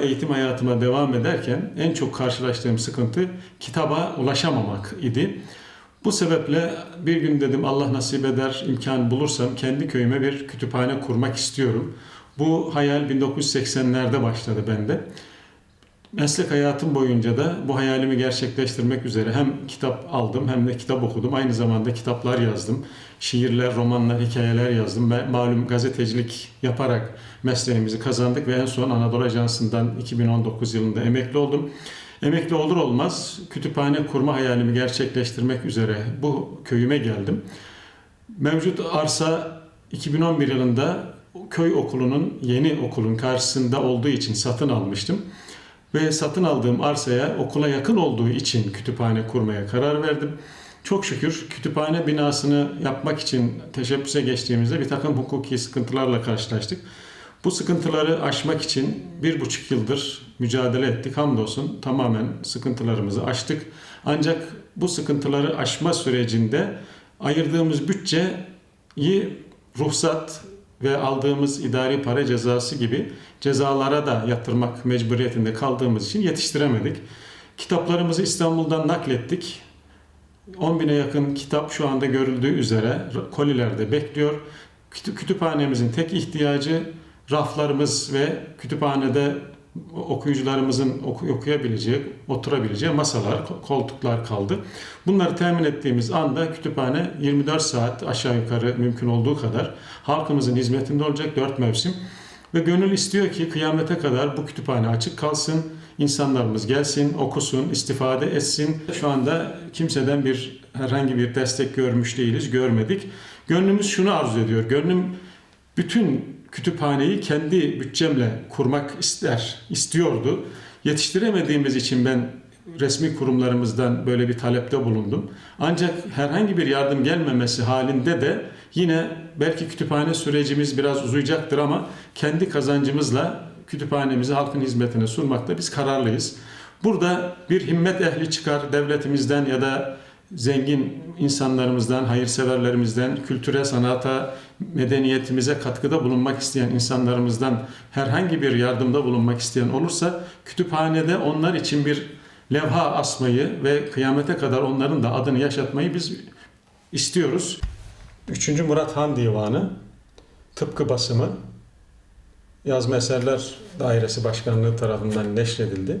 eğitim hayatıma devam ederken en çok karşılaştığım sıkıntı kitaba ulaşamamak idi. Bu sebeple bir gün dedim Allah nasip eder imkan bulursam kendi köyüme bir kütüphane kurmak istiyorum. Bu hayal 1980'lerde başladı bende. Meslek hayatım boyunca da bu hayalimi gerçekleştirmek üzere hem kitap aldım hem de kitap okudum. Aynı zamanda kitaplar yazdım. Şiirler, romanlar, hikayeler yazdım. Ben malum gazetecilik yaparak mesleğimizi kazandık ve en son Anadolu Ajansı'ndan 2019 yılında emekli oldum. Emekli olur olmaz kütüphane kurma hayalimi gerçekleştirmek üzere bu köyüme geldim. Mevcut arsa 2011 yılında köy okulunun yeni okulun karşısında olduğu için satın almıştım. Ve satın aldığım arsaya okula yakın olduğu için kütüphane kurmaya karar verdim. Çok şükür kütüphane binasını yapmak için teşebbüse geçtiğimizde bir takım hukuki sıkıntılarla karşılaştık. Bu sıkıntıları aşmak için bir buçuk yıldır mücadele ettik. Hamdolsun tamamen sıkıntılarımızı aştık. Ancak bu sıkıntıları aşma sürecinde ayırdığımız bütçeyi ruhsat ve aldığımız idari para cezası gibi cezalara da yatırmak mecburiyetinde kaldığımız için yetiştiremedik. Kitaplarımızı İstanbul'dan naklettik. 10 bine yakın kitap şu anda görüldüğü üzere kolilerde bekliyor. Kütü- Kütüphanemizin tek ihtiyacı raflarımız ve kütüphanede okuyucularımızın oku- okuyabileceği, oturabileceği masalar, ko- koltuklar kaldı. Bunları temin ettiğimiz anda kütüphane 24 saat aşağı yukarı mümkün olduğu kadar halkımızın hizmetinde olacak 4 mevsim. Ve gönül istiyor ki kıyamete kadar bu kütüphane açık kalsın, insanlarımız gelsin, okusun, istifade etsin. Şu anda kimseden bir herhangi bir destek görmüş değiliz, görmedik. Gönlümüz şunu arzu ediyor. Gönlüm bütün kütüphaneyi kendi bütçemle kurmak ister, istiyordu. Yetiştiremediğimiz için ben resmi kurumlarımızdan böyle bir talepte bulundum. Ancak herhangi bir yardım gelmemesi halinde de yine belki kütüphane sürecimiz biraz uzayacaktır ama kendi kazancımızla kütüphanemizi halkın hizmetine sunmakta biz kararlıyız. Burada bir himmet ehli çıkar devletimizden ya da zengin insanlarımızdan, hayırseverlerimizden, kültüre, sanata, medeniyetimize katkıda bulunmak isteyen insanlarımızdan herhangi bir yardımda bulunmak isteyen olursa kütüphanede onlar için bir levha asmayı ve kıyamete kadar onların da adını yaşatmayı biz istiyoruz. 3. Murat Han Divanı tıpkı basımı Yazma Eserler Dairesi Başkanlığı tarafından neşredildi.